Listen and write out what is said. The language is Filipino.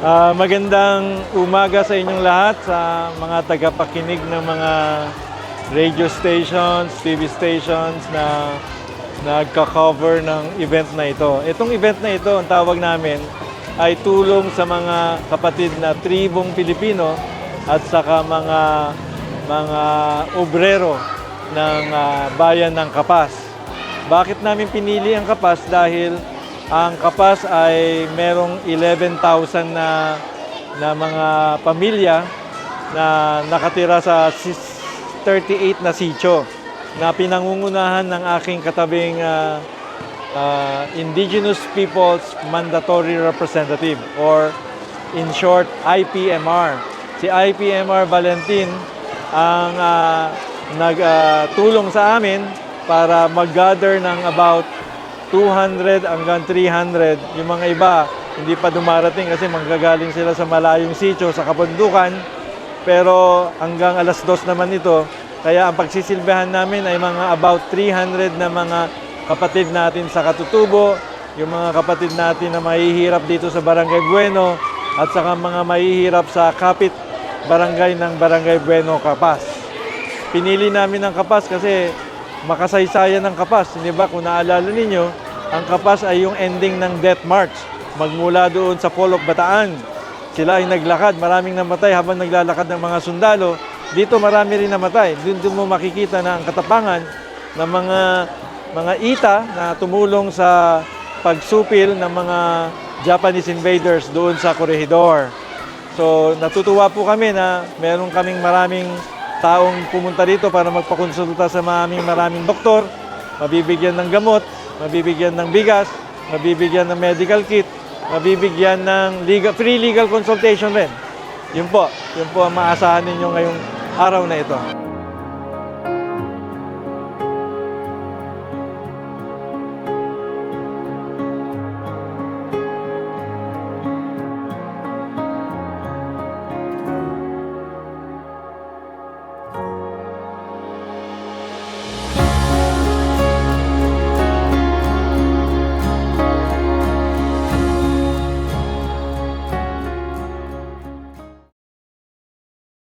Ah, magandang umaga sa inyong lahat sa mga tagapakinig ng mga radio stations, TV stations na nagka-cover ng event na ito. Itong event na ito, ang tawag namin, ay tulong sa mga kapatid na tribong Pilipino at saka mga mga obrero ng ah, bayan ng Kapas. Bakit namin pinili ang Kapas? Dahil ang Kapas ay merong 11,000 na, na mga pamilya na nakatira sa sis- 38 na sitio na pinangungunahan ng aking katabing ah, ah, Indigenous Peoples Mandatory Representative or in short IPMR. Si IPMR Valentin ang ah, nagtulong sa amin para mag-gather ng about 200 hanggang 300. Yung mga iba, hindi pa dumarating kasi manggagaling sila sa malayong sitio, sa kabundukan. Pero hanggang alas dos naman ito, kaya ang pagsisilbihan namin ay mga about 300 na mga kapatid natin sa Katutubo, yung mga kapatid natin na mahihirap dito sa Barangay Bueno, at saka mga mahihirap sa kapit barangay ng Barangay Bueno, Kapas. Pinili namin ang Kapas kasi makasaysayan ng Kapas. Hindi ba kung naalala ninyo, ang Kapas ay yung ending ng Death March. Magmula doon sa Polok Bataan. Sila ay naglakad, maraming namatay habang naglalakad ng mga sundalo. Dito marami rin namatay. Doon, doon mo makikita na ang katapangan ng mga mga ita na tumulong sa pagsupil ng mga Japanese invaders doon sa Corregidor. So natutuwa po kami na meron kaming maraming taong pumunta dito para magpakonsulta sa maraming maraming doktor, mabibigyan ng gamot, mabibigyan ng bigas, mabibigyan ng medical kit, mabibigyan ng legal, free legal consultation rin. Yun po, yun po ang maasahan ninyo ngayong araw na ito.